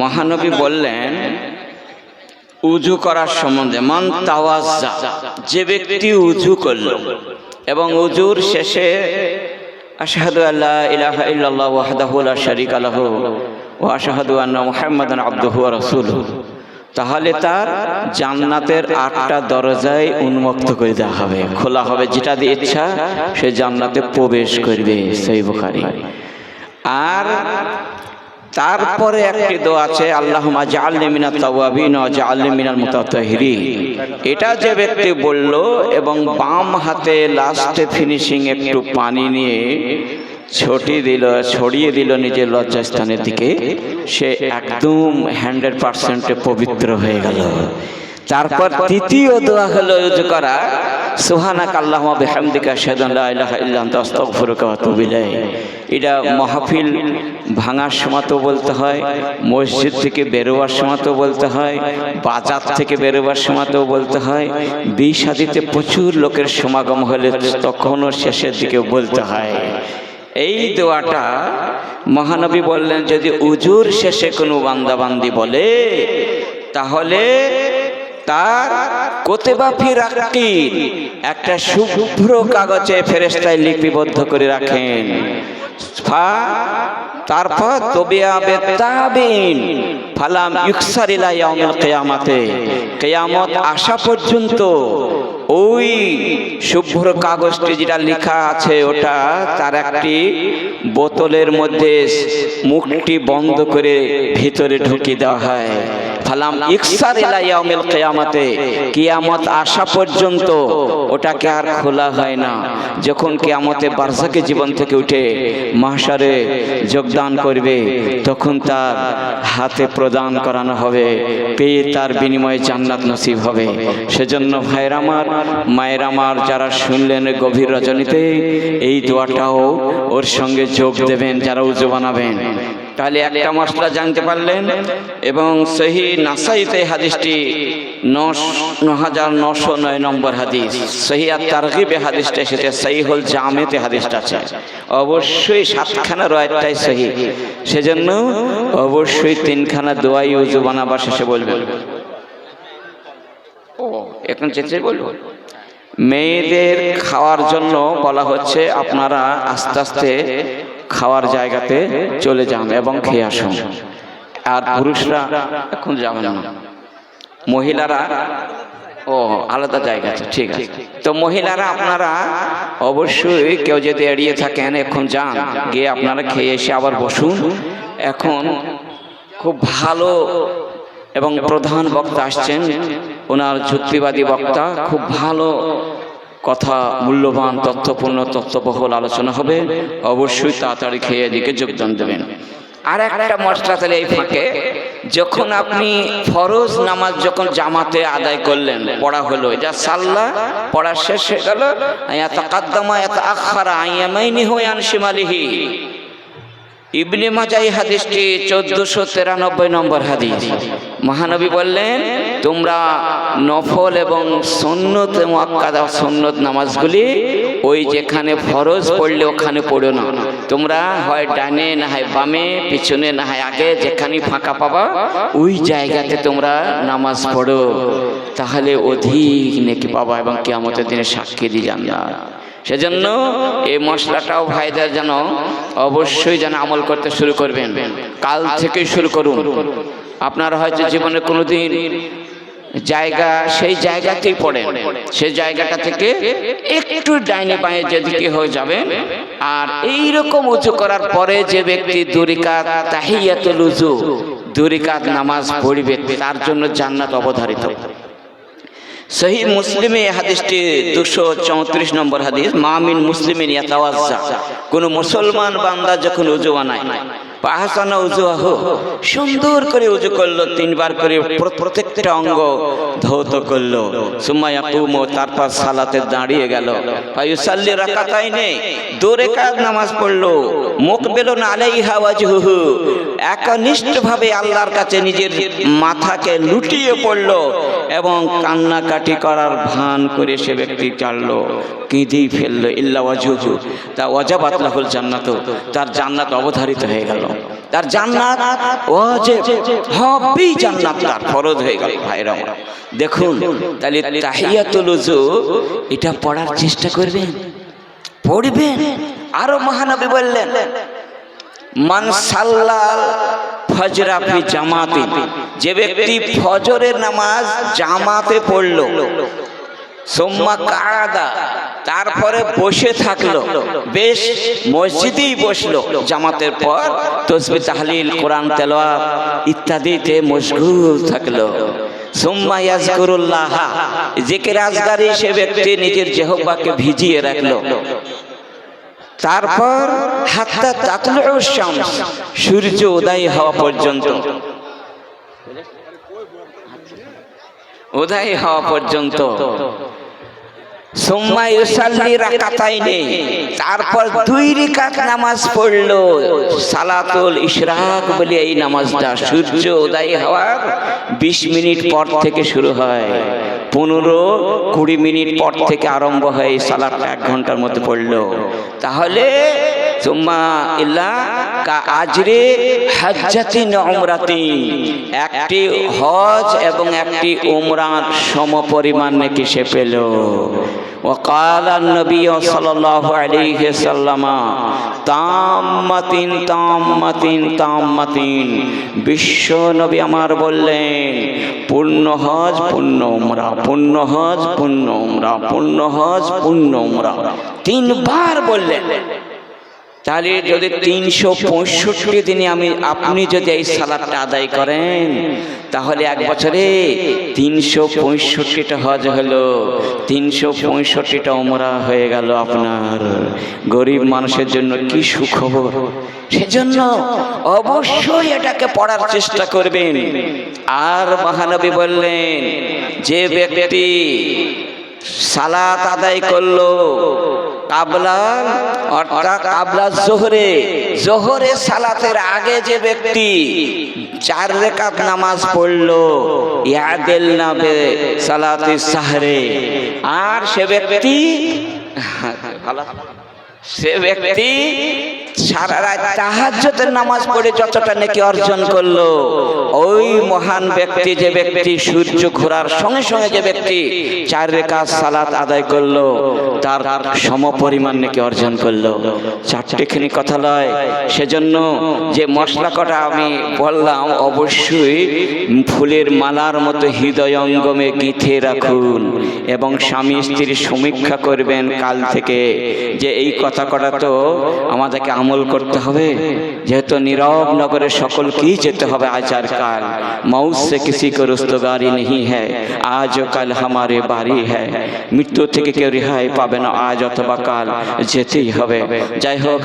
মহানবী বললেন, উজু করার সম্বন্ধে, মন তাওয়াজ্জা, যে ব্যক্তি উজু করল এবং উজুর শেষে আশহাদু আল্লাহ ইলাহা ইল্লাল্লাহ ওয়াহদাহু লা শারীকা লাহু ওয়া আশহাদু আন্না মুহাম্মাদান আবদুহু ওয়া রাসূলুহু। তাহলে তার জান্নাতের আটটা দরজায় উন্মুক্ত করে দেওয়া হবে, খোলা হবে যেটা দিয়ে ইচ্ছা, সে জান্নাতে প্রবেশ করবে, সেই বুখারী। আর তারপরে একটি দোয়া আছে আল্লাহ জাআলনি মিনাত তাওয়াবিন ওয়া জাআলনি মিনাল মুতাতাহিরিন। এটা যে ব্যক্তি বলল এবং বাম হাতে লাস্টে ফিনিশিং একটু পানি নিয়ে ছটি দিল, ছড়িয়ে দিল নিজের লজ্জাস্থানের দিকে, সে একদম হান্ড্রেড পার্সেন্টে পবিত্র হয়ে গেল। তারপর তৃতীয় দোয়া হলো উজু করা। সুহানাক আল্লাহুম্মা বিহামদিকা আশহাদু আন লা ইলাহা ইল্লা আনতা আস্তাগফিরুকা ওয়া আতুবু এটা মাহফিল ভাঙার সময়তেও বলতে হয় মসজিদ থেকে বেরোবার সময়তেও বলতে হয় বাজার থেকে বেরোবার সময়তেও বলতে হয় বিষ আদিতে প্রচুর লোকের সমাগম হলে তখনও শেষের দিকে বলতে হয়। এই দোয়াটা মহানবী বললেন যদি উজুর শেষে কোনো বান্দাবান্দি বলে তাহলে তার কোতেবা ফিরাকিন একটা শুভ্র কাগজে ফেরেস্তায় লিপিবদ্ধ করে রাখেন। ফা তারপর তবিয়া বেতাবিন ফালাম ইউকসারিলা ইয়াউমিল কিয়ামাতে। কিয়ামত আসা পর্যন্ত ওই শুভ্র কাগজটি যেটা লেখা আছে, ওটা তার একটি বোতলের মধ্যে মুখটি বন্ধ করে ভিতরে ঢুকিয়ে দেওয়া হয়। ফালাম ইকসার ইলা ইয়াউমিল কিয়ামাতে। কিয়ামত আসা পর্যন্ত ওটাকে আর খোলা হয় না। যখন কিয়ামতে বারজাকে জীবন থেকে উঠে মাহশারে যোগদান করবে, তখন তার হাতে প্রদান করানো হবে, পেয়ে তার বিনিময়ে জান্নাত নসিব হবে। সেজন্য ভাইয়ের আমার, মায়ের আমার, যারা শুনলেন গভীর রজনীতে, এই দোয়াটাও ওর সঙ্গে যোগ দেবেন, যারা উজু বানাবেন। তাহলে একটা মশলা জানতে পারলেন এবং সেই নাসাইতে হাদিসটি ন হাজার নশো নয় নম্বর হাদিস। সহি আর তারগিবে হাদিসটা এসেছে সহি হল জামেতে হাদিসটা আছে। অবশ্যই সাতখানা রয়টাই সহি। সেজন্য অবশ্যই তিনখানা দোয়াই উজু বানাবার শেষে বলবেন ও, এখন চেঁচে বলব? মেয়েদের খাওয়ার জন্য বলা হচ্ছে আপনারা আস্তে আস্তে খাওয়ার জায়গাতে চলে যান এবং খেয়ে আসুন। আর পুরুষরা এখন যাবেন না। মহিলারা ও আলাদা জায়গা আছে ঠিক আছে। তো মহিলারা আপনারা অবশ্যই কেউ যদি এড়িয়ে থাকেন এখন যান। গিয়ে আপনারা খেয়ে এসে আবার বসুন। এখন খুব ভালো এবং প্রধান বক্তা আসছেন। ওনার যুক্তিবাদী বক্তা খুব ভালো কথা, মূল্যবান, তথ্যপূর্ণ, তথ্যবহুল আলোচনা হবে। অবশ্যই তাড়াতাড়ি খেয়ে এদিকে যোগদান দেবেন। আর একটা মশলা তাহলে এই ফাঁকে। যখন আপনি ফরজ নামাজ যখন জামাতে আদায় করলেন, পড়া হলো যা সাল্লা, পড়া শেষ হয়ে গেল। এত কাদ্দামা এত আখারা আইয়ামাইনি হয়ে আনসিমালিহি ইবনে মাজাই হাদিসটি চোদ্দশো তিরানব্বই নম্বর হাদিস। মহানবী বললেন, তোমরা নফল এবং সন্নত মোয়াক্কাদা সন্নত নামাজগুলি ওই যেখানে ফরজ পড়লে ওখানে পড়ো না। তোমরা হয় ডানে না হয় বামে, পিছনে না হয় আগে যেখানে ফাঁকা পাবা, ওই জায়গাতে তোমরা নামাজ পড়ো। তাহলে অধিক নেকি পাবা এবং কেয়ামতের দিনে সাক্ষী দিয়ে যান না সেজন্য এই মশলাটাও ভাইদের যেন অবশ্যই যেন আমল করতে শুরু করবেন। কাল থেকে শুরু করুন। আপনারা হয়তো জীবনে কোনোদিন জায়গা, সেই জায়গাতেই পড়েন। সেই জায়গাটা থেকে একটু ডাইনে বাঁয়ে যেদিকে হয়ে যাবে আর এই রকম উঁচু করার পরে যে ব্যক্তি দুরিকাত তাহিয়াতুল উজু, দুরিকাত নামাজ পড়বে, তার জন্য জান্নাত অবধারিত। সহি মুসলিমে হাদিসটি দুশো চৌত্রিশ নম্বর হাদিস, মামিন মুসলিমিন ইয়াতাওয়াজ্জা কোন মুসলমান বান্দা যখন উজু বানায়, পাহাসানা উজু আহ, সুন্দর করে উজু করল, তিনবার করে প্রত্যেকটা অঙ্গ ধৌত করল। সুমাইয়া কুমো তারপর সালাতে দাঁড়িয়ে গেল। পায়ুসাল্লি রাকাতাই নেই দু রেখাত নামাজ পড়ল। মুখ বেলো না আলাইহা ওয়াজহুহু, একনিষ্ঠভাবে আল্লাহর কাছে নিজের মাথাকে লুটিয়ে পড়ল। এবং কান্নাকাটি করার ভান করে সে ব্যক্তি চাললো, কেঁদেই ফেলল, ইল্লা ওয়াজুহু। তা ওয়াজাবাত লাহুল জান্নাত, তার জান্নাত অবধারিত হয়ে গেল। তার জান্নাত ওয়াজিব, হবেই জান্নাত, তার ফরজ হয়ে গেল ভাইরা। দেখুন, তাহলে তাহিয়াতুল উযু, এটা পড়ার চেষ্টা করবেন? পড়বেন? আরও মহানবী বললেন, মান সাল্লাল ফজরা জামাতে। যে ব্যক্তি ফজরের নামাজ জামাতে পড়ল, সোম্মা কাদা তারপরে বসে থাকল, বেশ মসজিদেই বসল, জামাতের পর তসবি তাহলিল, কোরআন তেলাওয়াত ইত্যাদিতে মশগুল থাকল। সোম্মা ইয়াজকুরুল্লাহ, জিকির আজগারি সে ব্যক্তি নিজের জেহবাকে ভিজিয়ে রাখল। তারপর হাত্তা তাতলু সূর্য উদয় হওয়া পর্যন্ত। উদয় হওয়া পর্যন্ত। তারপর দুই রিকাত নামাজ পড়ল। সালাতুল ইশরাক বলে এই নামাজটা সূর্য উদয় হওয়ার বিশ মিনিট পর থেকে শুরু হয়। পনেরো কুড়ি মিনিট পর থেকে আরম্ভ হয়ে সালাদটা এক ঘণ্টার মধ্যে পড়ল। তাহলে, সুম্মা ইল্লা কা আজরে হাজ্জাতিন উমরাতিন একটি হজ এবং একটি উমরার সমপরিমাণ নাকি সে পেল। وقال النبي صلى الله عليه وسلم তাম্মাতিন তাম্মাতিন তাম্মাতিন বিশ্ব নবী আমার বললেন পূর্ণ হজ পূর্ণ উমরা পূর্ণ হজ পূর্ণ উমরা পূর্ণ হজ পূর্ণ উমরা তিনবার বললেন তাহলে যদি তিনশো পঁয়ষট্টি দিনে আমি আপনি যদি এই সালাদটা আদায় করেন তাহলে এক বছরে তিনশো পঁয়ষট্টিটা হজ হলো। তিনশো পঁয়ষট্টিটা ওমরা হয়ে গেল আপনার। গরিব মানুষের জন্য কি সুখবর? সেজন্য অবশ্যই এটাকে পড়ার চেষ্টা করবেন। আর মহানবী বললেন যে ব্যক্তি সালাত আদায় করল কাবলা অর্থাৎ কাবলা জোহরে। জোহরে সালাতের আগে যে ব্যক্তি চার রেখাত নামাজ পড়ল, ইয়াদেল নাবে সালাতে সাহরে। আর সে ব্যক্তি সে ব্যক্তি সারা রাত তাহাজ্জুদের নামাজ পড়ে যতটা নাকি অর্জন করল, ওই মহান ব্যক্তি যে ব্যক্তি সূর্য ঘোরার সঙ্গে সঙ্গে যে ব্যক্তি চার রেখাত সালাত আদায় করল, তার সম পরিমাণ নাকি অর্জন করল। চারটেখানি কথা লয়। সেজন্য যে মশলা কটা আমি বললাম, অবশ্যই ফুলের মালার মতো হৃদয় অঙ্গমে গিথে রাখুন এবং স্বামী স্ত্রীর সমীক্ষা করবেন কাল থেকে যে এই কথা কটা তো আমাদেরকে আমল করতে হবে। যেহেতু নীরব নগরে সকলকেই যেতে হবে আজ আর কাল। মাউস সে কিসি কো নেই হ্যায়। আজ ও কাল হামারে বাড়ি হ্যাঁ মৃত্যু থেকে কেউ রেহাই পাবে না। আজ অথবা কাল যেতেই হবে। যাই হোক